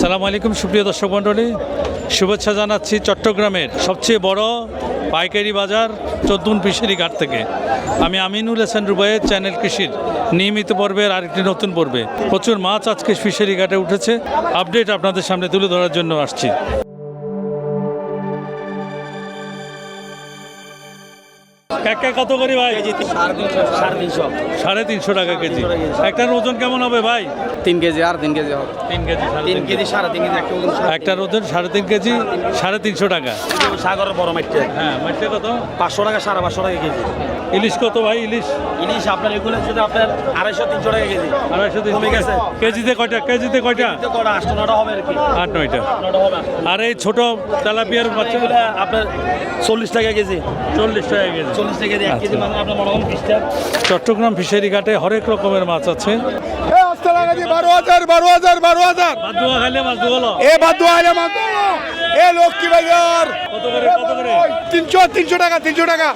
সালাম আলাইকুম, সুপ্রিয় দর্শক মণ্ডলী। শুভেচ্ছা জানাচ্ছি চট্টগ্রামের সবচেয়ে বড় পাইকারি বাজার চোদ্দুন পিসেরি ঘাট থেকে। আমি আমিনুল হাসান রুবাইয়ের চ্যানেল কৃষির নিয়মিত পর্বের আরেকটি নতুন পর্বে। প্রচুর মাছ আজকে ফিশারি ঘাটে উঠেছে। আপডেট আপনাদের সামনে তুলে ধরার জন্য আসছি। কাকা কত করি ভাই? সাড়ে তিনশো সাড়ে তিনশো। টাকা কেজি। একটার ওজন কেমন হবে ভাই? তিন কেজি আর তিন কেজি হবে। তিন কেজি তিন কেজি সাড়ে তিন কেজি একটার ওজন সাড়ে তিন কেজি। সাড়ে তিনশো টাকা। সাগরের বড় মাইটে। হ্যাঁ মাছটা কত? পাঁচশো টাকা সাড়ে পাঁচশো টাকা কেজি। ইলিশ কত ভাই ইলিশ? ইলিশ আপনার এগুলো যদি আপনার আড়াইশো তিনশো টাকা কেজি। আড়াইশো তিন কমে গেছে। কেজিতে কয়টা? কেজিতে কয়টা? কটা আটশো নটা হবে আর কি। আট নয়টা। নটা হবে। আর এই ছোট তেলাপিয়ার বাচ্চা এগুলো আপনার চল্লিশ টাকা কেজি। চল্লিশ টাকা কেজি। আচ্ছা। মানে চট্টগ্রাম ফিশারি ঘাটে হরেক রকমের মাছ আছে। এ বারো হাজার বারো হাজার বারো হাজার। বাদুয়া খাইলে মাছ এ এ লক্ষ্মী বাজার। কত করে কত করে? তিনশো তিনশো টাকা তিনশো টাকা।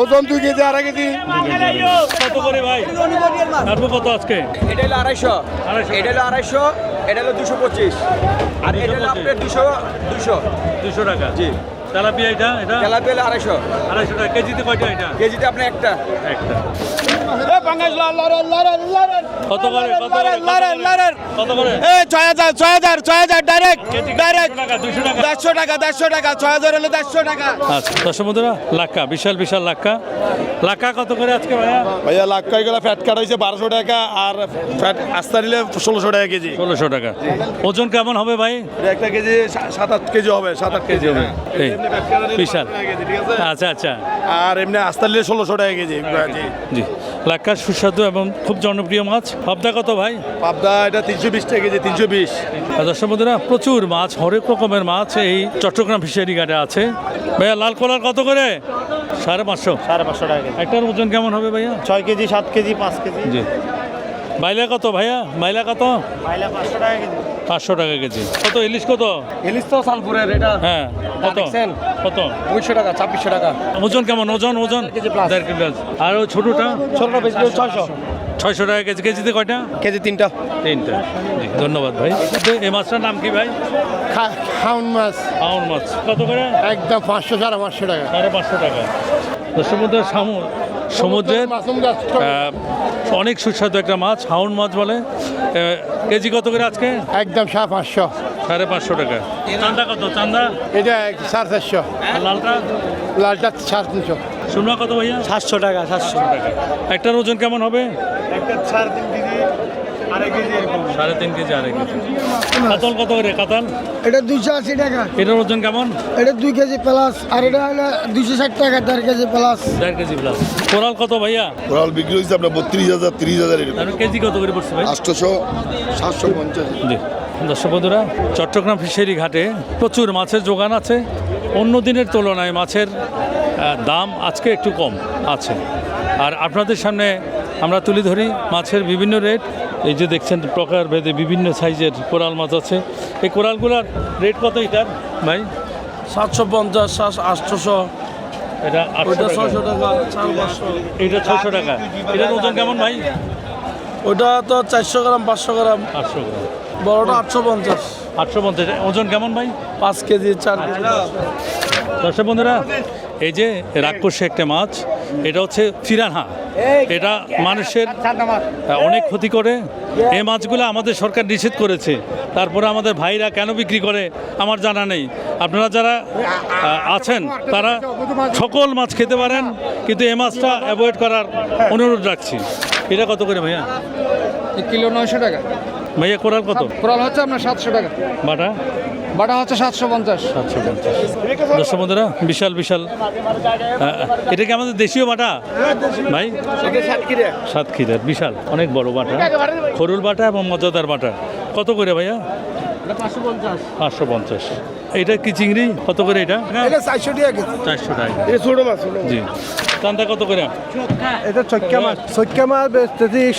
ওজন? দুই কেজি আড়াই কেজি। কত করে ভাই? তারপর কত আজকে? এটা হলো আড়াইশো। আড়াইশো। এটা হলো আড়াইশো এটা হলো দুশো পঁচিশ। আর এটা হলো আপনার দুশো দুশো। দুশো টাকা। জি। তেলাপিয়া এটা? এটা? তেলাপিয়া আড়াইশো আড়াইশো। টাকা কেজিতে কয়টা এটা? কেজিতে আপনার একটা। একটা। কত করে কত করে কত করে? ছয় হাজার ছয় হাজার ছয় হাজার ডাইরেক্ট ডাইরেক্ট টাকা টাকা। দেড়শো টাকা দেড়শো টাকা ছয় হাজার হলে দেড়শো টাকা। আচ্ছা দর্শক বন্ধুরা লাক্কা বিশাল বিশাল লাক্কা। লাক্কা কত করে আজকে ভাইয়া? ভাইয়া ফ্যাট কাট হয়েছে বারোশো টাকা আর ফ্যাট আস্তা নিলে ষোলোশো টাকা কেজি। ষোলোশো টাকা। ওজন কেমন হবে ভাই? একটা কেজি সাত আট কেজি হবে সাত আট কেজি হবে। এই, বিশাল। আচ্ছা আচ্ছা। আর এমনি আস্তা ষোলোশো টাকা কেজি জি। জি সুস্বাদু এবং খুব জনপ্রিয় মাছ। পাবদা কত ভাই? পাবদা এটা তিনশো বিশ টাকা কেজি তিনশো বিশ। আর দর্শক বন্ধুরা প্রচুর মাছ হরেক রকমের মাছ এই চট্টগ্রাম ফিশারি ঘাটে আছে। ভাইয়া লাল কলার কত করে? সাড়ে পাঁচশো। সাড়ে পাঁচশো টাকা একটার ওজন কেমন হবে ভাইয়া? ছয় কেজি সাত কেজি পাঁচ কেজি। জি। বাইলা কত ভাইয়া? বাইলা কত? পাইলে পাঁচশো টাকা কেজি। পাঁচশো টাকা কেজি। কত? ইলিশ কত? ইলিশ তো সালপুরের এটা হ্যাঁ কত? কত? দুইশো টাকা ছাব্বিশশো টাকা। ওজন কেমন? ওজন ওজন। দেড় কেজি আর ওই ছোটটা? ছোটটা বেশি ছয়শো। ছয়শো টাকা কেজি। কেজিতে কয়টা? কেজি তিনটা। তিনটা। ধন্যবাদ ভাই। এই মাছটার নাম কি ভাই? খাউন মাছ। আউন মাছ। কত করে? একদম পাঁচশো সাড়ে পাঁচশো টাকা। সাড়ে পাঁচশো টাকা। সমুদ্রের সামু সমুদ্রের অনেক সুস্বাদু একটা মাছ হাউন মাছ বলে। কেজি কত করে আজকে? একদম সাড়ে পাঁচশো। সাড়ে পাঁচশো টাকা। চান্দা কত? চান্দা? এটা সাড়ে চারশো। আর লালটা? লালটা সাড়ে তিনশো। শুনবা কত ভাইয়া? সাতশো টাকা সাতশো টাকা। একটার ওজন কেমন হবে? একটা সাড়ে তিন কেজি। সাড়ে তিন কেজি আড়াই কেজি। কাতল কত করে কাতাল এটা দুইশো আশি টাকা। এটার ওজন কেমন? এটা দুই কেজি প্লাস আর এটা হলো দুইশো ষাট টাকা দেড় কেজি প্লাস দেড় কেজি প্লাস কোরাল কত ভাইয়া? কোরাল বিক্রি হয়েছে আপনার বত্রিশ হাজার তিরিশ হাজার কেজি কত করে পড়ছে ভাই? আটশোশো সাতশো পঞ্চাশ। জি। দর্শক বন্ধুরা চট্টগ্রাম ফিশারি ঘাটে প্রচুর মাছের যোগান আছে। অন্য দিনের তুলনায় মাছের দাম আজকে একটু কম আছে। আর আপনাদের সামনে আমরা তুলে ধরি মাছের বিভিন্ন রেট। এই যে দেখছেন প্রকার ভেদে বিভিন্ন সাইজের কোরাল মাছ আছে। এই কোরালগুলোর রেট কত এটার ভাই? সাতশো পঞ্চাশ আটশোশো। এটা আটশো টাকা। এটা ছয়শো টাকা। এটার ওজন কেমন ভাই? ওটা তো চারশো গ্রাম পাঁচশো গ্রাম। আটশো গ্রাম। বড়টা আটশো পঞ্চাশ। আটশো পঞ্চাশ। ওজন কেমন ভাই? পাঁচ কেজি চার কেজি। দর্শক বন্ধুরা এই যে রাক্ষসী একটা মাছ এটা হচ্ছে ফিরানহা। এটা মানুষের অনেক ক্ষতি করে। এই মাছগুলো আমাদের সরকার নিষেধ করেছে। তারপরে আমাদের ভাইরা কেন বিক্রি করে আমার জানা নেই। আপনারা যারা আছেন তারা সকল মাছ খেতে পারেন কিন্তু এই মাছটা অ্যাভয়েড করার অনুরোধ রাখছি। এটা কত করে ভাইয়া? কিলো নয়শো টাকা। ভাইয়া কোরাল কত? কোরাল হচ্ছে আপনার সাতশো টাকা। বাটা? বাটা হচ্ছে সাতশো পঞ্চাশ। সাতশো পঞ্চাশ। দর্শক বন্ধুরা বিশাল বিশাল এটা কি আমাদের দেশীয় বাটা? ভাই? সাতক্ষীরার বিশাল অনেক বড় বাটা। খরুল বাটা এবং মজাদার বাটা। কত করে ভাইয়া? পাঁচশো পঞ্চাশ। এটা কি চিংড়ি? কত করে এটা? এটা চারশো টাকা চারশো টাকা। জি। চান্দা কত করে? এটা চক্কা মাছ। চক্কা মাছ বেচতেছি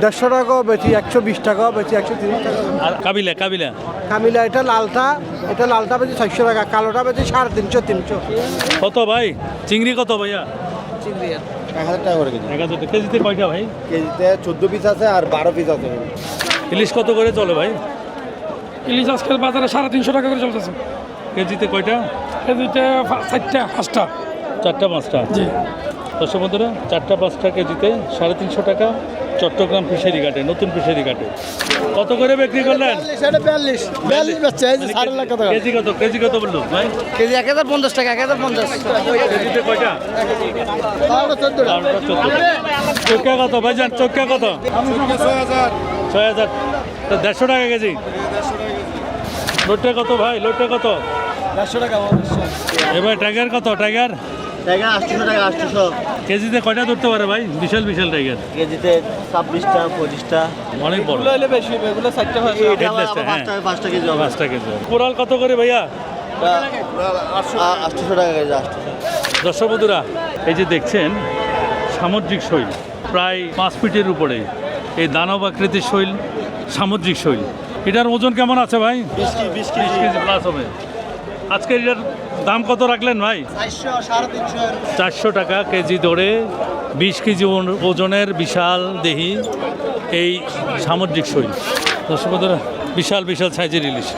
দেড়শো টাকাও বেশি একশো বিশ টাকাও বেশি একশো তিরিশ টাকা। আর কাবিলা কাবিলা? কামিলা এটা লালটা এটা লালটা বেশি ছয়শো টাকা কালোটা বেশি সাড়ে তিনশো তিনশো। কত ভাই? চিংড়ি কত ভাইয়া? এক হাজার টাকা করে কেজি। এক হাজার টাকা। কেজিতে কয়টা ভাই? কেজিতে চোদ্দ পিস আছে আর বারো পিস আছে। ইলিশ কত করে চলে ভাই? ইলিশ আজকাল বাজারে সাড়ে তিনশো টাকা করে চলতেছে। কেজিতে কয়টা? কেজিতে পা- চারটা পাঁচটা। চারটা পাঁচটা? জি। দর্শক বন্ধুরা চারটা পাঁচটা কেজিতে সাড়ে তিনশো টাকা চট্টগ্রাম ফিশারি ঘাটে নতুন ফিশারি ঘাটে কত করে বিক্রি করলেন? সাড়ে কেজি কত কেজি কত বলল? ভাই? কেজি এক হাজার পঞ্চাশ টাকা এক হাজার পঞ্চাশ। কেজিতে কয়টা? চোখা কত ভাইজান চোখা কত? ছয় হাজার। তো দেড়শো টাকা কেজি? লোটটা কত ভাই? লোটটা কত? দেড়শো টাকা এবার টাইগার কত টাইগার? টাকা আটশোশো টাকা আটশোশো কেজিতে কয়টা ধরতে পারে ভাই? বিশাল বিশাল টাইগার। কেজিতে ছাব্বিশটা পঁচিশটা। অনেক বড়। হলে বেশি এগুলো চারটে এটা আবার Headless টা, পাঁচ টাকা পাঁচ টাকা কেজি পাঁচটা কেজি কোরাল কত করে ভাইয়া? আটশোশো টাকা কেজি দর্শক বন্ধুরা এই যে দেখছেন সামুদ্রিক শৈল প্রায় পাঁচ ফিটের উপরে। এই দানব আকৃতির শৈল সামুদ্রিক শৈল। এটার ওজন কেমন আছে ভাই? বিশ কেজি প্লাস হবে। আজকে এটার দাম কত রাখলেন ভাই? চারশো টাকা কেজি দরে বিশ কেজি ওজনের বিশাল দেহি এই সামুদ্রিক শৈল দর্শক বিশাল বিশাল সাইজের ইলিশ।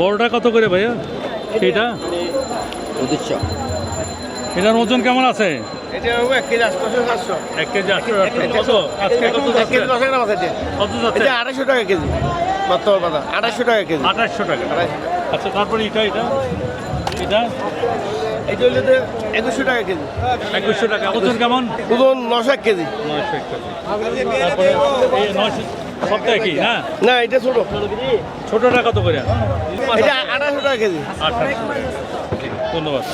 বড়টা কত করে ভাইয়া? এটা এটার ওজন কেমন আছে? আড়াইশো টাকা কেজি। আড়াইশো টাকা কেজি। আঠাশশো টাকা। আচ্ছা তারপরে এটা এটা এটা? এটা হইলে তো একুশশো টাকা কেজি। একুশশো টাকা। ওজন কেমন? ওজন নশো এক কেজি। নয়শো এক কেজি। তারপরে এই নয়শো সপ্তাহে কি হ্যাঁ না এটা ছোট। ছোটোটা কত করে? এটা টাকা কেজি। আঠাশশো ধন্যবাদ।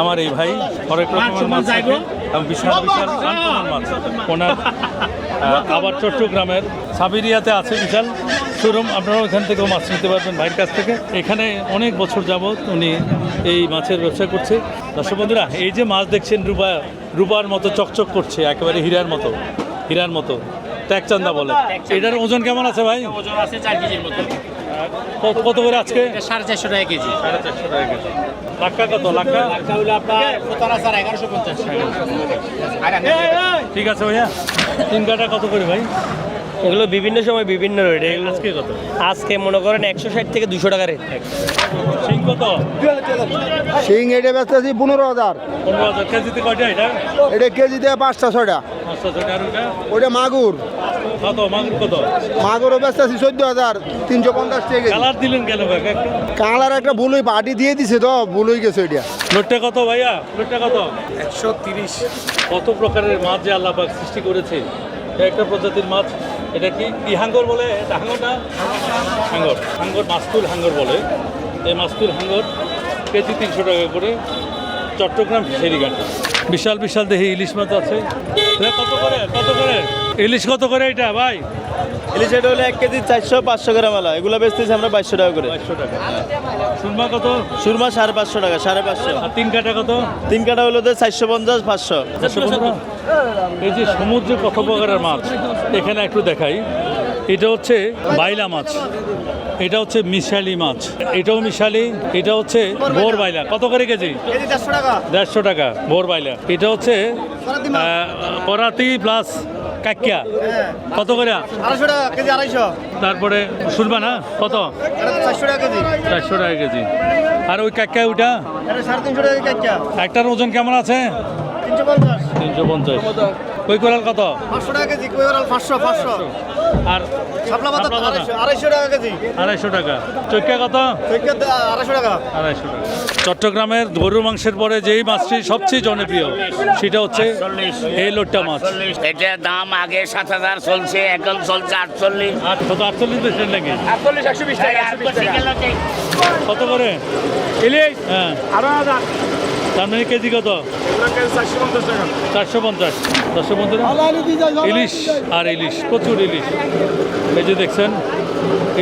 আমার এই ভাই হরেক রকমের মাছ এবং বিশাল বিশাল মাছ। ওনার আবার চট্টগ্রামের সাবিরিয়াতে আছে বিশাল। শোরুম আপনারা ওখান থেকেও মাছ নিতে পারবেন ভাইয়ের কাছ থেকে। এখানে অনেক বছর যাবৎ উনি এই মাছের ব্যবসা করছে। দর্শক বন্ধুরা এই যে মাছ দেখছেন রূপা রূপার মতো চকচক করছে একেবারে হীরার মতো হীরার মতো। ট্যাকচান্দা বলে। এটার ওজন কেমন আছে ভাই? ওজন আছে চার কেজির মতো। কত করে আজকে? সাড়ে চারশো টাকা কেজি। সাড়ে চারশো টাকা কেজি। লাক্কা কত? লাক্কা হলো আপনার সতেরো হাজার এগারোশো পঞ্চাশ। ঠিক আছে ভাইয়া। তিন কাটা কত করে ভাই? এগুলো বিভিন্ন সময় বিভিন্ন রেট এগুলো আজকে কত? আজকে মনে করেন একশো ষাট থেকে দুশো টাকা রেট সিং কত? সিং এটা বেচতেছি পনেরো হাজার। পনেরো হাজার। কেজিতে কয়টা এটা? এটা কেজিতে পাঁচটা ছয়টা। ওটা ওটা মাগুর। কত? মাগুর কত? চোদ্দ হাজার তিনশো পঞ্চাশ টাকা কালার দিলেন কেন কাঁলার একটা পার্টি দিয়ে দিছে তো গেছে লোটটা কত ভাইয়া? লোটটা কত? একশো তিরিশ। কত প্রকারের মাছ যে আল্লাহ সৃষ্টি করেছে? একটা প্রজাতির মাছ। এটা কি? কি হাঙ্গর বলে? এটা হাঙ্গর হাঙ্গর। মাস্তুল হাঙ্গর বলে। এই মাস্তুল হাঙ্গর কেজি তিনশো টাকা করে চট্টগ্রাম ফিশারি বিশাল বিশাল দেহে ইলিশ মাছ আছে। কত করে? কত করে? ইলিশ কত করে এটা, ভাই? ইলিশ এটা হলো এক কেজি চারশো পাঁচশো গ্রাম আলা এগুলো বেচতেছি আমরা বাইশশো টাকা করে। বাইশশো টাকা। সুরমা কত? সুরমা সাড়ে পাঁচশো টাকা সাড়ে পাঁচশো। আর তিন কাটা কত? তিন কাটা হলো তো চারশো পঞ্চাশ পাঁচশো। বন্ধুরা, এই যে সমুদ্রে কত প্রকারের মাছ এখানে একটু দেখাই। এটা হচ্ছে বাইলা মাছ। এটা হচ্ছে মিশালি মাছ। এটাও মিশালি এটা হচ্ছে ভোর বাইলা। কত করে কেজি? দেড়শো টাকা। দেড়শো টাকা ভোর বাইলা। এটা হচ্ছে পরাতি প্লাস কাকিয়া? কত করে? আড়াইশো টাকা কেজি আড়াইশো। তারপরে শুনবা না? কত? চারশো টাকা কেজি। চারশো টাকা কেজি। আর ওই কাকিয়া ওইটা? সাড়ে তিনশো টাকা কেজি একটার ওজন কেমন আছে? তিনশো পঞ্চাশ। তিনশো পঞ্চাশ। কই কোরাল কত? পাঁচশো টাকা কেজি কোয়েরাল পাঁচশো পাঁচশো। আর শাপলা পাতা? আড়াইশো আড়াইশো টাকা কেজি। আড়াইশো টাকা। চৈকা কত? আড়াইশো টাকা। আড়াইশো টাকা। চট্টগ্রামের গরু মাংসের পরে যেই মাছটি সবচেয়ে জনপ্রিয় সেটা হচ্ছে এই লোটটা মাছ। এটার দাম আগে সাত হাজার চলছে এখন চলছে আটচল্লিশ। আর কত আটচল্লিশ বেশি নাকি? আটচল্লিশ একশো বিশ টাকা কত করে? ইলিশ। হ্যাঁ। আড়াই হাজার তার মানে কেজি কত? চারশো পঞ্চাশ। চারশো পঞ্চাশ ইলিশ আর ইলিশ প্রচুর ইলিশ। এই যে দেখছেন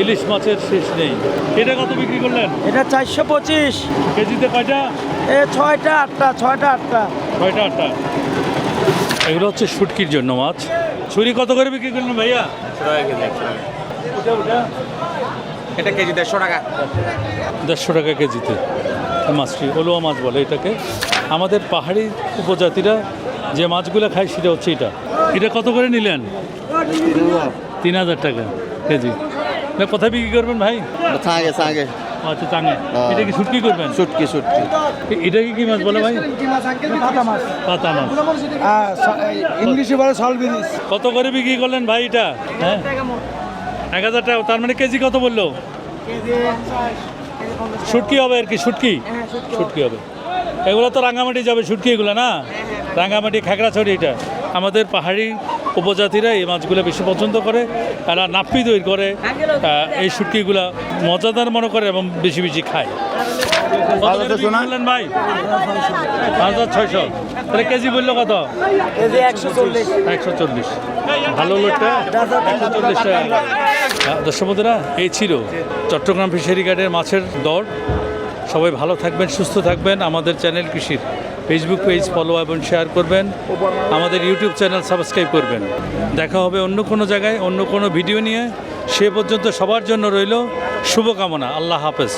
ইলিশ মাছের শেষ নেই। এটা কত বিক্রি করলেন? এটা চারশো পঁচিশ। কেজিতে কয়টা? এ ছয়টা আটটা ছয়টা আটটা। ছয়টা আটটা। এগুলো হচ্ছে শুটকির জন্য মাছ। ছুরি কত করে বিক্রি করলেন ভাইয়া? এটা কেজি দেড়শো টাকা। দেড়শো টাকা কেজিতে। মাছটি অলুয়া মাছ বলে এটাকে। আমাদের পাহাড়ি উপজাতিরা যে মাছগুলো খায় সেটা হচ্ছে এটা। এটা কত করে নিলেন? তিন হাজার টাকা কেজি। না কোথায় বিক্রি করবেন ভাই? আচ্ছা চাঙে এটা কি শুটকি করবেন? এটা কি কি মাছ বলে ভাই? পাতা মাছ। ইংলিশে বলে সলবিরিস। কত করে বিক্রি করলেন ভাই এটা? হ্যাঁ? এক হাজার টাকা তার মানে কেজি কত বলল? শুটকি হবে আর কি শুটকি শুটকি হবে। এগুলো তো রাঙামাটি যাবে শুটকি এগুলো না? রাঙামাটি। খাগড়াছড়ি এটা। আমাদের পাহাড়ি উপজাতিরা এই মাছগুলো বেশি পছন্দ করে এরা নাপ্পি তৈরি করে এই শুটকিগুলো মজাদার মনে করে এবং বেশি বেশি খায়। ভাই? পাঁচ হাজার ছয়শো। তাহলে কেজি বলল কত? কেজি একশো চল্লিশ। ভালো লোটটা একশো চল্লিশ টাকা। হ্যাঁ, দর্শক বন্ধুরা, এই ছিল চট্টগ্রাম ফিশারি গার্ডের মাছের দর। সবাই ভালো থাকবেন, সুস্থ থাকবেন। আমাদের চ্যানেল কৃষির ফেসবুক পেজ ফলো এবং শেয়ার করবেন। আমাদের ইউটিউব চ্যানেল সাবস্ক্রাইব করবেন। দেখা হবে অন্য কোনো জায়গায়, অন্য কোনো ভিডিও নিয়ে। সে পর্যন্ত সবার জন্য রইল শুভকামনা। আল্লাহ হাফেজ।